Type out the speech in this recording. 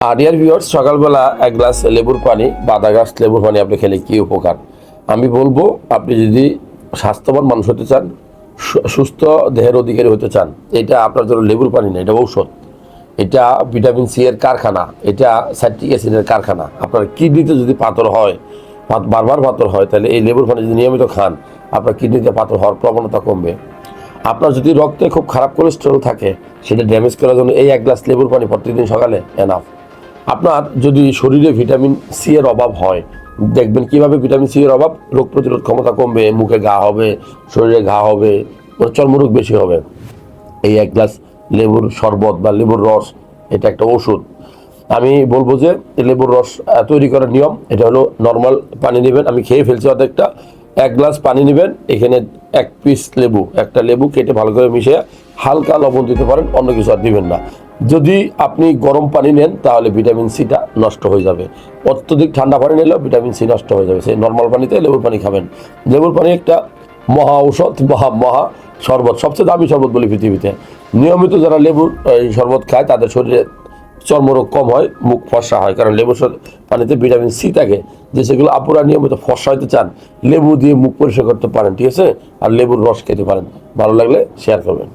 আর dear viewers সকালবেলা এক glass লেবুর পানি বা আধা গ্লাস লেবুর পানি আপনি খেলে কি উপকার? আমি বলব, আপনি যদি স্বাস্থ্যবান মানুষ হতে চান সুস্থ দেহের অধিকারী হতে চান, এটা আপনার জন্য লেবুর পানি না, এটা ঔষধ। এটা ভিটামিন সি এর কারখানা, এটা সাইট্রিক অ্যাসিডের কারখানা। আপনার কিডনিতে যদি পাথর হয় বারবার পাথর হয়, তাহলে এই লেবুর পানি যদি নিয়মিত খান, আপনার কিডনিতে পাথর হওয়ার প্রবণতা কমবে। আপনার যদি রক্তে খুব খারাপ কোলেস্টেরল থাকে, সেটা ড্যামেজ করার জন্য এই এক গ্লাস লেবুর পানি প্রতিদিন সকালে এনাফ আপনার যদি শরীরে ভিটামিন সি এর অভাব হয়, দেখবেন কীভাবে ভিটামিন সি এর অভাব? রোগ প্রতিরোধ ক্ষমতা কমবে, মুখে ঘা হবে, শরীরে ঘা হবে চর্মরোগ বেশি হবে। এই এক গ্লাস লেবুর শরবত বা লেবুর রস, এটা একটা ওষুধ। আমি বলব যে লেবুর রস তৈরি করার নিয়ম, এটা হলো নর্মাল পানি নেবেন। আমি খেয়ে ফেলছি অর্ধেকটা। এক গ্লাস পানি নেবেন, এখানে এক পিস লেবু, একটা লেবু কেটে ভালো করে মিশিয়ে হালকা লবণ দিতে পারেন, অন্য কিছু আর দিবেন না। যদি আপনি গরম পানি নেন, তাহলে ভিটামিন সিটা নষ্ট হয়ে যাবে। অত্যধিক ঠান্ডা পানি নিলেও ভিটামিন সি নষ্ট হয়ে যাবে। সেই নর্মাল পানিতে লেবুর পানি খাবেন। লেবুর পানি একটা মহা ঔষধ, মহা মহা শরবত, সবচেয়ে দামি শরবত বলি পৃথিবীতে। নিয়মিত যারা লেবুর, এই শরবত খায়, তাদের শরীরে চর্মরোগ কম হয়, মুখ ফর্সা হয়। কারণ লেবুর পানিতে ভিটামিন সি থাকে। যে সেগুলো আপুরা নিয়মিত ফর্সা হতে চান, লেবু দিয়ে মুখ পরিষ্কার করতে পারেন, ঠিক আছে? আর লেবুর রস খেতে পারেন। ভালো লাগলে শেয়ার করবেন।